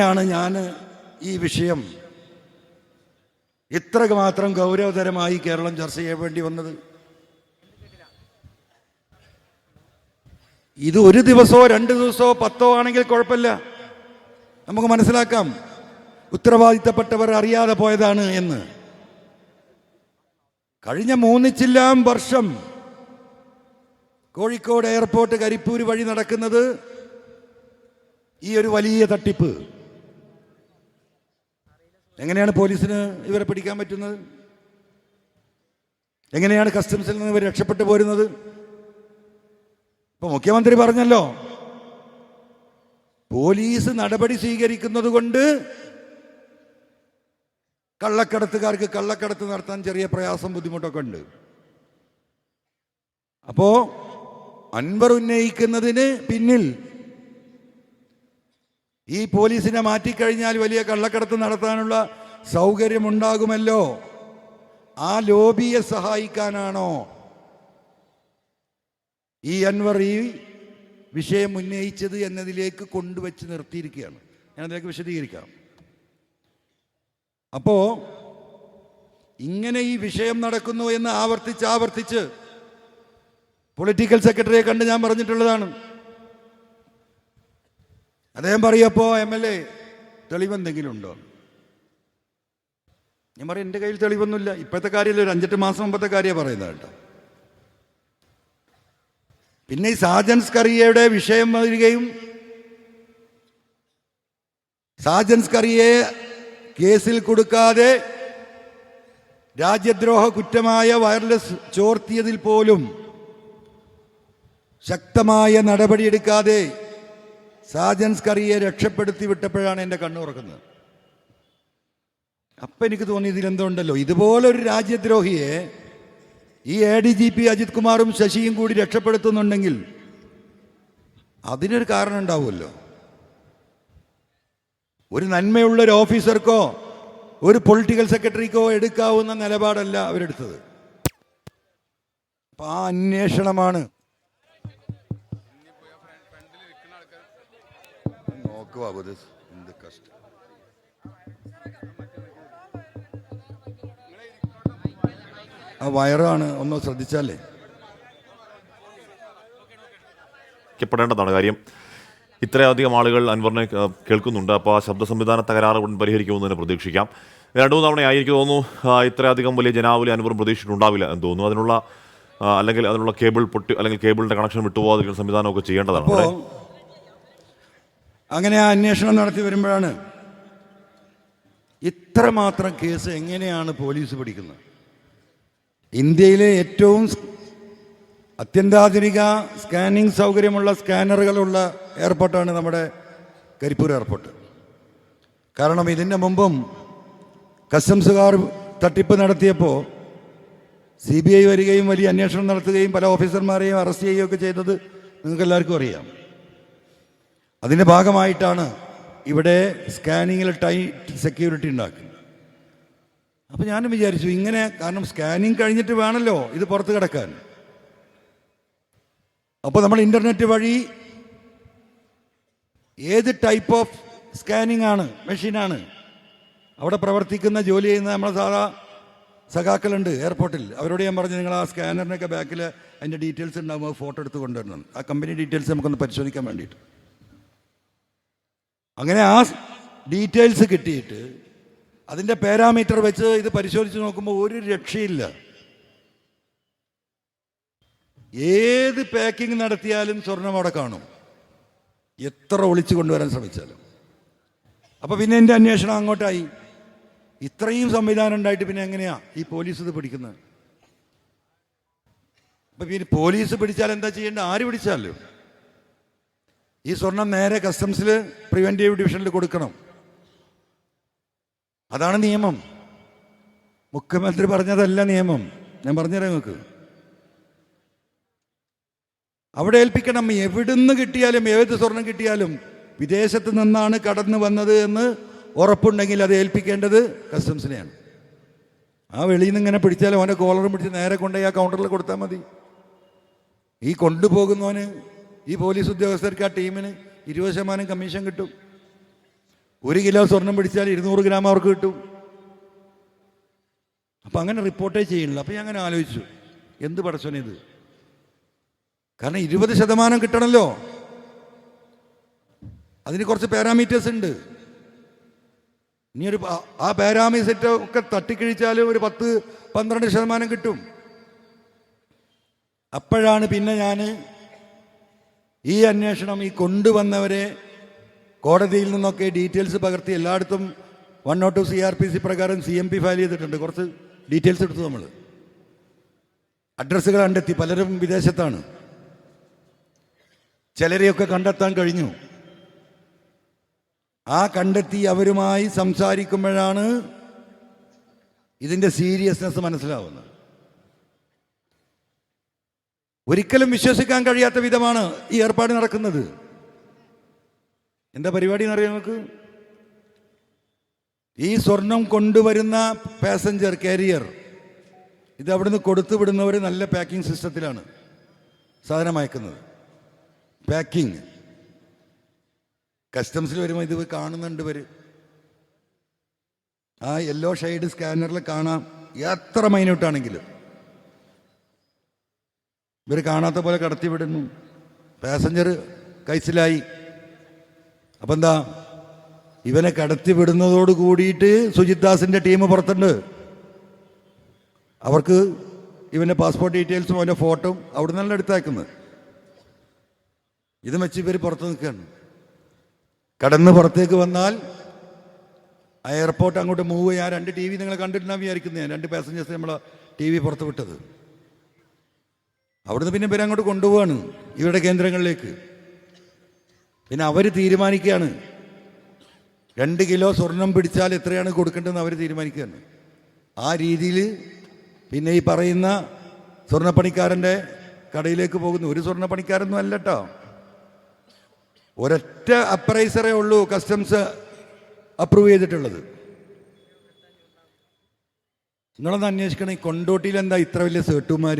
ആണ് ഞാൻ ഈ വിഷയം ഇത്ര മാത്രം ഗൗരവതരമായി കേരളം ചർച്ച ചെയ്യാൻ വേണ്ടി വന്നത്. ഇത് ഒരു ദിവസമോ രണ്ട് ദിവസമോ പത്തോ ആണെങ്കിൽ കുഴപ്പമില്ല. നമുക്ക് മനസ്സിലാക്കാം ഉത്തരവാദിത്തപ്പെട്ടവർ അറിയാതെ പോയതാണ് എന്ന്. കഴിഞ്ഞ മൂന്നിച്ചില്ലാം വർഷം കോഴിക്കോട് എയർപോർട്ട് കരിപ്പൂർ വഴി നടക്കുന്നത് ഈ ഒരു വലിയ തട്ടിപ്പ്. എങ്ങനെയാണ് പോലീസിന് ഇവരെ പിടിക്കാൻ പറ്റുന്നത്? എങ്ങനെയാണ് കസ്റ്റംസിൽ നിന്ന് ഇവർ രക്ഷപ്പെട്ടു പോരുന്നത്? ഇപ്പൊ മുഖ്യമന്ത്രി പറഞ്ഞല്ലോ പോലീസ് നടപടി സ്വീകരിക്കുന്നത് കൊണ്ട് കള്ളക്കടത്തുകാർക്ക് കള്ളക്കടത്ത് നടത്താൻ ചെറിയ പ്രയാസം ബുദ്ധിമുട്ടൊക്കെ ഉണ്ട്. അപ്പോ അൻവർ ഉന്നയിക്കുന്നതിന് പിന്നിൽ ഈ പോലീസിനെ മാറ്റിക്കഴിഞ്ഞാൽ വലിയ കള്ളക്കടത്ത് നടത്താനുള്ള സൗകര്യമുണ്ടാകുമല്ലോ. ആ ലോബിയെ സഹായിക്കാനാണോ? ഈ അൻവർ ഈ വിഷയം ഉന്നയിച്ചത് എന്നതിലേക്ക് കൊണ്ടുവച്ച് നിർത്തിയിരിക്കുകയാണ്. ഞാൻ അതിലേക്ക് വിശദീകരിക്കാം. അപ്പോ ഇങ്ങനെ ഈ വിഷയം നടക്കുന്നു എന്ന് ആവർത്തിച്ച് ആവർത്തിച്ച് പൊളിറ്റിക്കൽ സെക്രട്ടറിയെ കണ്ട് ഞാൻ പറഞ്ഞിട്ടുള്ളതാണ്. അദ്ദേഹം പറയപ്പോ എം എൽ എ തെളിവെന്തെങ്കിലും ഉണ്ടോ ഞാൻ പറയും എന്റെ കയ്യിൽ തെളിവൊന്നുമില്ല. ഇപ്പോഴത്തെ കാര്യമല്ല ഒരു അഞ്ചെട്ട് മാസം മുമ്പത്തെ കാര്യമാണ് പറയുന്നത് കേട്ടോ. പിന്നെ ഈ സാജൻസ് കറിയയുടെ വിഷയം വരികയും സാജൻസ് കറിയെ കേസിൽ കൊടുക്കാതെ രാജ്യദ്രോഹ കുറ്റമായ വയർലെസ് ചോർത്തിയതിൽ പോലും ശക്തമായ നടപടിയെടുക്കാതെ സാജൻസ് കറിയെ രക്ഷപ്പെടുത്തി വിട്ടപ്പോഴാണ് എന്റെ കണ്ണു തുറക്കുന്നത് അപ്പം എനിക്ക് തോന്നി ഇതിലെന്തുണ്ടല്ലോ? ഇതുപോലൊരു രാജ്യദ്രോഹിയെ ഈ A D G P Ajith കുമാറും ശശിയും കൂടി രക്ഷപ്പെടുത്തുന്നുണ്ടെങ്കിൽ അതിനൊരു കാരണം ഉണ്ടാവുമല്ലോ. ഒരു നന്മയുള്ള ഒരു ഓഫീസർക്കോ ഒരു പൊളിറ്റിക്കൽ സെക്രട്ടറിക്കോ എടുക്കാവുന്ന നിലപാടല്ല അവരെടുത്തത്. അപ്പം ആ അന്വേഷണമാണ് നോക്കുക അത് എന്ത് കഷ്ടം. ആ വയറാണ് ഒന്ന് ശ്രദ്ധിച്ചാലേ. പ്പെടേണ്ടതാണ് കാര്യം. ഇത്രയധികം ആളുകൾ അൻവറിനെ കേൾക്കുന്നുണ്ട്. അപ്പോൾ ആ ശബ്ദ സംവിധാന തകരാറ് പരിഹരിക്കുമെന്ന് തന്നെ പ്രതീക്ഷിക്കാം. രണ്ടു മൂന്ന് തവണയായി എനിക്ക് തോന്നുന്നു ഇത്രയധികം വലിയ ജനാവലി അൻവറും പ്രതീക്ഷിച്ചിട്ടുണ്ടാവില്ല എന്ന് തോന്നുന്നു. അതിനുള്ള അല്ലെങ്കിൽ അതിനുള്ള കേബിൾ പൊട്ടി അല്ലെങ്കിൽ കേബിളിന്റെ കണക്ഷൻ വിട്ടുപോകാതിരിക്കുന്ന സംവിധാനമൊക്കെ ചെയ്യേണ്ടതാണ് അങ്ങനെ ആ അന്വേഷണം നടത്തി വരുമ്പോഴാണ് ഇത്രമാത്രം കേസ് എങ്ങനെയാണ് പോലീസ് പിടിക്കുന്നത്? ഇന്ത്യയിലെ ഏറ്റവും അത്യന്താധുനിക സ്കാനിങ് സൗകര്യമുള്ള സ്കാനറുകളുള്ള എയർപോർട്ടാണ് നമ്മുടെ കരിപ്പൂർ എയർപോർട്ട്. കാരണം ഇതിന്റെ മുമ്പും കസ്റ്റംസുകാർ തട്ടിപ്പ് നടത്തിയപ്പോൾ സി ബി ഐ വരികയും വലിയ അന്വേഷണം നടത്തുകയും പല ഓഫീസർമാരെയും അറസ്റ്റ് ചെയ്യുകയൊക്കെ ചെയ്തത് നിങ്ങൾക്ക് എല്ലാവർക്കും അറിയാം. അതിന്റെ ഭാഗമായിട്ടാണ് ഇവിടെ സ്കാനിങ്ങിൽ ടൈറ്റ് സെക്യൂരിറ്റി ഉണ്ടാക്കുന്നത്. അപ്പോൾ ഞാനും വിചാരിച്ചു ഇങ്ങനെ കാരണം സ്കാനിങ് കഴിഞ്ഞിട്ട് വേണമല്ലോ ഇത് പുറത്ത് കിടക്കാൻ. അപ്പോൾ നമ്മൾ ഇന്റർനെറ്റ് വഴി ഏത് ടൈപ്പ് ഓഫ് സ്കാനിങ് ആണ് മെഷീനാണ് അവിടെ പ്രവർത്തിക്കുന്ന ജോലി ചെയ്യുന്ന നമ്മളെ സാധാ സഖാക്കളുണ്ട് എയർപോർട്ടിൽ അവരോട് ഞാൻ പറഞ്ഞു നിങ്ങൾ ആ സ്കാനറിനൊക്കെ ബാക്കിൽ അതിന്റെ ഡീറ്റെയിൽസ് ഉണ്ടാകുമ്പോൾ ഫോട്ടോ എടുത്ത് കൊണ്ടുവരണം. ആ കമ്പനി ഡീറ്റെയിൽസ് നമുക്കൊന്ന് പരിശോധിക്കാൻ വേണ്ടിയിട്ട്. അങ്ങനെ ആ ഡീറ്റെയിൽസ് കിട്ടിയിട്ട് അതിന്റെ പാരാമീറ്റർ വെച്ച് ഇത് പരിശോധിച്ച് നോക്കുമ്പോൾ ഒരു രക്ഷയില്ല. ഏത് പാക്കിംഗ് നടത്തിയാലും സ്വർണം അവിടെ കാണും. എത്ര ഒളിച്ചു കൊണ്ടുവരാൻ ശ്രമിച്ചാലും. അപ്പോൾ പിന്നെ എന്റെ അന്വേഷണം അങ്ങോട്ടായി. ഇത്രയും സംവിധാനം ഉണ്ടായിട്ട് പിന്നെ എങ്ങനെയാ ഈ പോലീസ് ഇത് പിടിക്കുന്നത്? അപ്പൊ പിന്നെ പോലീസ് പിടിച്ചാൽ എന്താ ചെയ്യേണ്ടത്? ആര് പിടിച്ചാലും. ഈ സ്വർണം നേരെ കസ്റ്റംസിൽ പ്രിവെന്റീവ് ഡിവിഷനിൽ കൊടുക്കണം. അതാണ് നിയമം. മുഖ്യമന്ത്രി പറഞ്ഞതല്ല നിയമം. ഞാൻ പറഞ്ഞുതരാം നിങ്ങൾക്ക്. അവിടെ ഏൽപ്പിക്കണം എവിടുന്ന് കിട്ടിയാലും ഏത് സ്വർണം കിട്ടിയാലും വിദേശത്ത് നിന്നാണ് കടന്നു വന്നത് എന്ന് ഉറപ്പുണ്ടെങ്കിൽ അത് ഏൽപ്പിക്കേണ്ടത് കസ്റ്റംസിനെയാണ്. ആ വെളിയിൽ നിന്ന് ഇങ്ങനെ പിടിച്ചാൽ അവനെ കോളറും പിടിച്ച് നേരെ കൊണ്ടുപോയി ആ കൗണ്ടറിൽ കൊടുത്താൽ മതി. ഈ കൊണ്ടുപോകുന്നവന് ഈ പോലീസ് ഉദ്യോഗസ്ഥർക്ക് ആ ടീമിന് ഇരുപത് ശതമാനം കമ്മീഷൻ കിട്ടും. ഒരു കിലോ സ്വർണം പിടിച്ചാൽ ഇരുന്നൂറ് ഗ്രാം അവർക്ക് കിട്ടും. അപ്പം അങ്ങനെ റിപ്പോർട്ടേ ചെയ്യണില്ല അപ്പം ഞാൻ അങ്ങനെ ആലോചിച്ചു. എന്ത് പടച്ചോനിത് കാരണം ഇരുപത് ശതമാനം കിട്ടണമല്ലോ അതിന് കുറച്ച് പാരാമീറ്റേഴ്സ് ഉണ്ട്. ഇനി ഒരു ആ പാരാമീറ്റർ ഒക്കെ തട്ടിക്കഴിച്ചാൽ ഒരു പത്ത് പന്ത്രണ്ട് ശതമാനം കിട്ടും. അപ്പോഴാണ് പിന്നെ ഞാൻ ഈ അന്വേഷണം ഈ കൊണ്ടുവന്നവരെ കോടതിയിൽ നിന്നൊക്കെ ഡീറ്റെയിൽസ് പകർത്തി എല്ലായിടത്തും one nought two C R P C പ്രകാരം സി എം പി ഫയൽ ചെയ്തിട്ടുണ്ട്. കുറച്ച് ഡീറ്റെയിൽസ് എടുത്തു നമ്മൾ അഡ്രസ്സുകൾ കണ്ടെത്തി. പലരും വിദേശത്താണ്. ചിലരെയൊക്കെ കണ്ടെത്താൻ കഴിഞ്ഞു. ആ കണ്ടെത്തി അവരുമായി സംസാരിക്കുമ്പോഴാണ് ഇതിന്റെ സീരിയസ്നെസ് മനസ്സിലാവുന്നത്. ഒരിക്കലും വിശ്വസിക്കാൻ കഴിയാത്ത വിധമാണ് ഈ ഏർപ്പാട് നടക്കുന്നത്. എന്താ പരിപാടി എന്നറിയാം നമുക്ക് ഈ സ്വർണം കൊണ്ടുവരുന്ന പാസഞ്ചർ കാരിയർ ഇത് അവിടുന്ന് കൊടുത്തു വിടുന്നവർ നല്ല പാക്കിംഗ് സിസ്റ്റത്തിലാണ് സാധനം അയക്കുന്നത് പാക്കിംഗ് കസ്റ്റംസിൽ വരുമ്പോൾ ഇത് കാണുന്നുണ്ട് ഇവർ ആ യെല്ലോ ഷെയ്ഡ് സ്കാനറിൽ കാണാം. എത്ര മൈന്യൂട്ടാണെങ്കിലും ഇവർ കാണാത്ത പോലെ കടത്തി വിടുന്നു പാസഞ്ചർ കൈസിലായി. അപ്പം എന്താ ഇവനെ കടത്തി വിടുന്നതോട് കൂടിയിട്ട് സുജിത് ദാസിന്റെ ടീം പുറത്തുണ്ട്. അവർക്ക് ഇവന്റെ പാസ്പോർട്ട് ഡീറ്റെയിൽസും അവന്റെ ഫോട്ടോയും അവിടെ നിന്നല്ല എടുത്തയക്കുന്നത്. ഇത് വെച്ച് ഇവർ പുറത്ത് നിൽക്കുകയാണ്. കടന്ന് പുറത്തേക്ക് വന്നാൽ ആ എയർപോർട്ട് അങ്ങോട്ട് മൂവ് ചെയ്യാൻ രണ്ട് ടി വി നിങ്ങൾ കണ്ടിട്ടുണ്ടാവും വിചാരിക്കുന്നത് ഞാൻ രണ്ട് പാസഞ്ചേഴ്സ് നമ്മൾ ടി വി പുറത്ത് വിട്ടത്. അവിടുന്ന് പിന്നെ ഇവരെ അങ്ങോട്ട് കൊണ്ടുപോവാണ് ഇവരുടെ കേന്ദ്രങ്ങളിലേക്ക്. പിന്നെ അവർ തീരുമാനിക്കുകയാണ് രണ്ട് കിലോ സ്വർണം പിടിച്ചാൽ എത്രയാണ് കൊടുക്കേണ്ടതെന്ന് അവർ തീരുമാനിക്കുകയാണ് ആ രീതിയിൽ പിന്നെ ഈ പറയുന്ന സ്വർണപ്പണിക്കാരന്റെ കടയിലേക്ക് പോകുന്നു. ഒരു സ്വർണപ്പണിക്കാരൊന്നും അല്ല കേട്ടോ ഒരൊറ്റ അപ്രൈസറേ ഉള്ളൂ കസ്റ്റംസ് അപ്രൂവ് ചെയ്തിട്ടുള്ളത്. നിങ്ങളൊന്ന് അന്വേഷിക്കണം ഈ കൊണ്ടോട്ടിയിൽ എന്താ ഇത്ര വലിയ സേട്ടുമാർ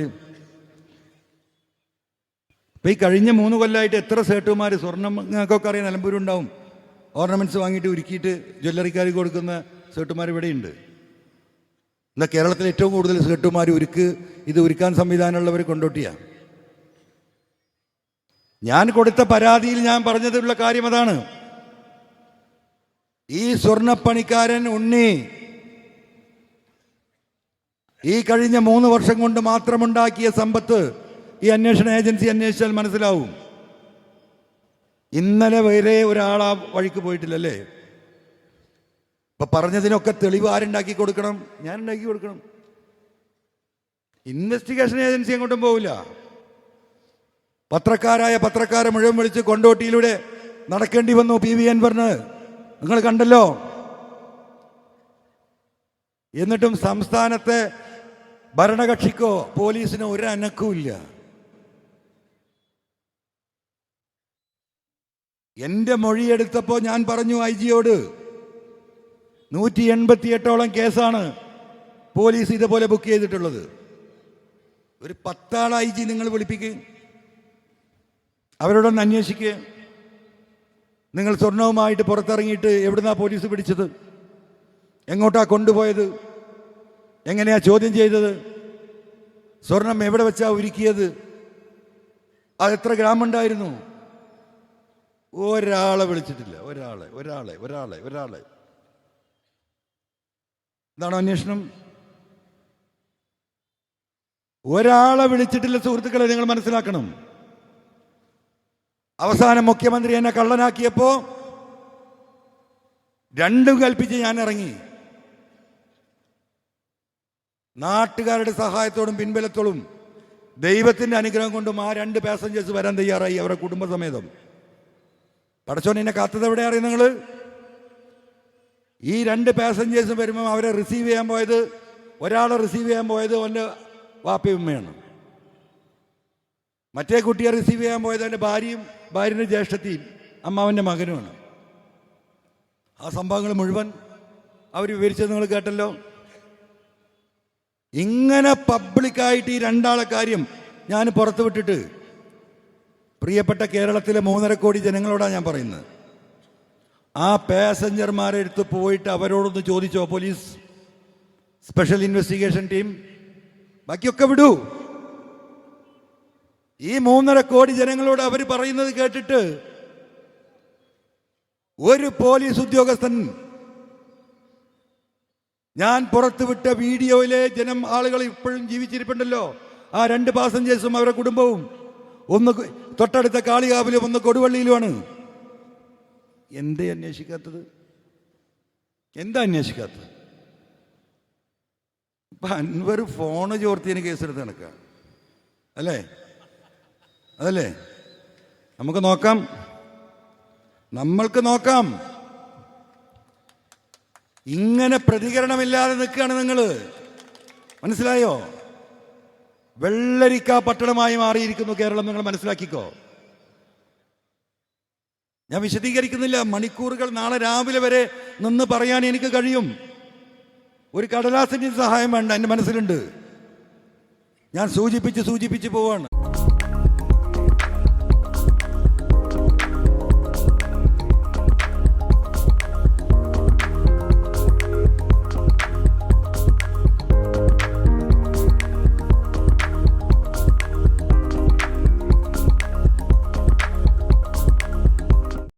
ഇപ്പം ഈ കഴിഞ്ഞ മൂന്ന് കൊല്ലമായിട്ട് എത്ര സേട്ടുമാർ സ്വർണം നിങ്ങൾക്കൊക്കെ അറിയാം നിലമ്പൂരുണ്ടാവും. ഓർണമെന്റ്സ് വാങ്ങിയിട്ട് ഉരുക്കിയിട്ട് ജ്വല്ലറിക്കാർക്ക് കൊടുക്കുന്ന സേട്ടുമാർ ഇവിടെയുണ്ട്. എന്നാൽ കേരളത്തിൽ ഏറ്റവും കൂടുതൽ സേട്ടുമാർ ഉരുക്ക് ഇത് ഉരുക്കാൻ സംവിധാനമുള്ളവർ കൊണ്ടോട്ടിയാണ് ഞാൻ കൊടുത്ത പരാതിയിൽ ഞാൻ പറഞ്ഞതിലുള്ള കാര്യം അതാണ്. ഈ സ്വർണപ്പണിക്കാരൻ ഉണ്ണി ഈ കഴിഞ്ഞ മൂന്ന് വർഷം കൊണ്ട് മാത്രമുണ്ടാക്കിയ സമ്പത്ത് ഈ അന്വേഷണ ഏജൻസി അന്വേഷിച്ചാൽ മനസ്സിലാവും. ഇന്നലെ വരെ ഒരാൾ ആ വഴിക്ക് പോയിട്ടില്ലല്ലേ? ഇപ്പൊ പറഞ്ഞതിനൊക്കെ തെളിവ് ആരുണ്ടാക്കി കൊടുക്കണം? ഞാൻ ഉണ്ടാക്കി കൊടുക്കണം. ഇൻവെസ്റ്റിഗേഷൻ ഏജൻസി അങ്ങോട്ടും പോവില്ല. പത്രക്കാരായ പത്രക്കാരെ മുഴുവൻ വിളിച്ച് കൊണ്ടോട്ടിയിലൂടെ നടക്കേണ്ടി വന്നു പി വി നിങ്ങൾ കണ്ടല്ലോ? എന്നിട്ടും സംസ്ഥാനത്തെ ഭരണകക്ഷിക്കോ പോലീസിനോ ഒരു എന്റെ മൊഴിയെടുത്തപ്പോൾ ഞാൻ പറഞ്ഞു ഐ ജിയോട് നൂറ്റി എൺപത്തിയെട്ടോളം കേസാണ് പോലീസ് ഇതുപോലെ ബുക്ക് ചെയ്തിട്ടുള്ളത്. ഒരു പത്താൾ ഐ ജി നിങ്ങൾ വിളിപ്പിക്കുക അവരോടൊന്ന് അന്വേഷിക്കുക നിങ്ങൾ സ്വർണവുമായിട്ട് പുറത്തിറങ്ങിയിട്ട് എവിടുന്നാ പോലീസ് പിടിച്ചത്? എങ്ങോട്ടാ കൊണ്ടുപോയത്? എങ്ങനെയാ ചോദ്യം ചെയ്തത്? സ്വർണം എവിടെ വെച്ചാ ഒരുക്കിയത് അത് എത്ര ഗ്രാം ഒരാളെ വിളിച്ചിട്ടില്ല. ഒരാളെ ഒരാളെ ഒരാളെ ഒരാളെ. എന്താണ് അന്വേഷണം? ഒരാളെ വിളിച്ചിട്ടില്ല സുഹൃത്തുക്കളെ നിങ്ങൾ മനസ്സിലാക്കണം. അവസാനം മുഖ്യമന്ത്രി എന്നെ കള്ളനാക്കിയപ്പോ രണ്ടും കൽപ്പിച്ച് ഞാൻ ഇറങ്ങി. നാട്ടുകാരുടെ സഹായത്തോടും പിൻബലത്തോടും ദൈവത്തിന്റെ അനുഗ്രഹം കൊണ്ടും ആ രണ്ട് പാസഞ്ചേഴ്സ് വരാൻ തയ്യാറായി. അവരുടെ കുടുംബസമേതം. പടച്ചോൻ എന്നെ കാത്തത് എവിടെ അറിയും നിങ്ങൾ ഈ രണ്ട് പാസഞ്ചേഴ്സ് വരുമ്പോൾ അവരെ റിസീവ് ചെയ്യാൻ പോയത് ഒരാളെ റിസീവ് ചെയ്യാൻ പോയത് അവന്റെ വാപ്പയുമ്മയാണ് മറ്റേ കുട്ടിയെ റിസീവ് ചെയ്യാൻ പോയത് അവന്റെ ഭാര്യയും ഭാര്യന്റെ ജ്യേഷ്ഠത്തിയും അമ്മാവന്റെ മകനുമാണ്. ആ സംഭവങ്ങൾ മുഴുവൻ അവർ വിവരിച്ചത് നിങ്ങൾ കേട്ടല്ലോ. ഇങ്ങനെ പബ്ലിക്കായിട്ട് ഈ രണ്ടാളെ കാര്യം ഞാൻ പുറത്തു വിട്ടിട്ട് പ്രിയപ്പെട്ട കേരളത്തിലെ മൂന്നര കോടി ജനങ്ങളോടാണ് ഞാൻ പറയുന്നത്. ആ പാസഞ്ചർമാരെ എടുത്ത് പോയിട്ട് അവരോടൊന്ന് ചോദിച്ചോ പോലീസ്? Special investigation team? ബാക്കിയൊക്കെ വിടൂ. ഈ മൂന്നര കോടി ജനങ്ങളോട് അവർ പറയുന്നത് കേട്ടിട്ട് ഒരു പോലീസ് ഉദ്യോഗസ്ഥൻ ഞാൻ പുറത്തുവിട്ട വീഡിയോയിലെ ജനം ആളുകൾ ഇപ്പോഴും ജീവിച്ചിരിപ്പുണ്ടല്ലോ. ആ രണ്ട് പാസഞ്ചേഴ്സും അവരുടെ കുടുംബവും ഒന്ന് തൊട്ടടുത്ത കാളികാവിലും ഒന്ന് കൊടുവള്ളിയിലുമാണ്. എന്തേ അന്വേഷിക്കാത്തത്? എന്താ അന്വേഷിക്കാത്തത്? ഇപ്പൊ അൻവർ ഫോണ് ചോർത്തിയതിന് കേസെടുത്ത് നടക്കുക അല്ലേ? അതല്ലേ? നമുക്ക് നോക്കാം. നമ്മൾക്ക് നോക്കാം. ഇങ്ങനെ പ്രതികരണമില്ലാതെ നിൽക്കുകയാണ് നിങ്ങൾ മനസ്സിലായോ? വെള്ളരിക്ക പട്ടണമായി മാറിയിരിക്കുന്നു കേരളം. നിങ്ങൾ മനസ്സിലാക്കിക്കോ. ഞാൻ വിശദീകരിക്കുന്നില്ല. മണിക്കൂറുകൾ നാളെ രാവിലെ വരെ നിന്ന് പറയാൻ എനിക്ക് കഴിയും. ഒരു കടലാസിന്റെ സഹായം വേണ്ട എന്റെ മനസ്സിലുണ്ട്. ഞാൻ സൂചിപ്പിച്ച് സൂചിപ്പിച്ച് പോവാണ്.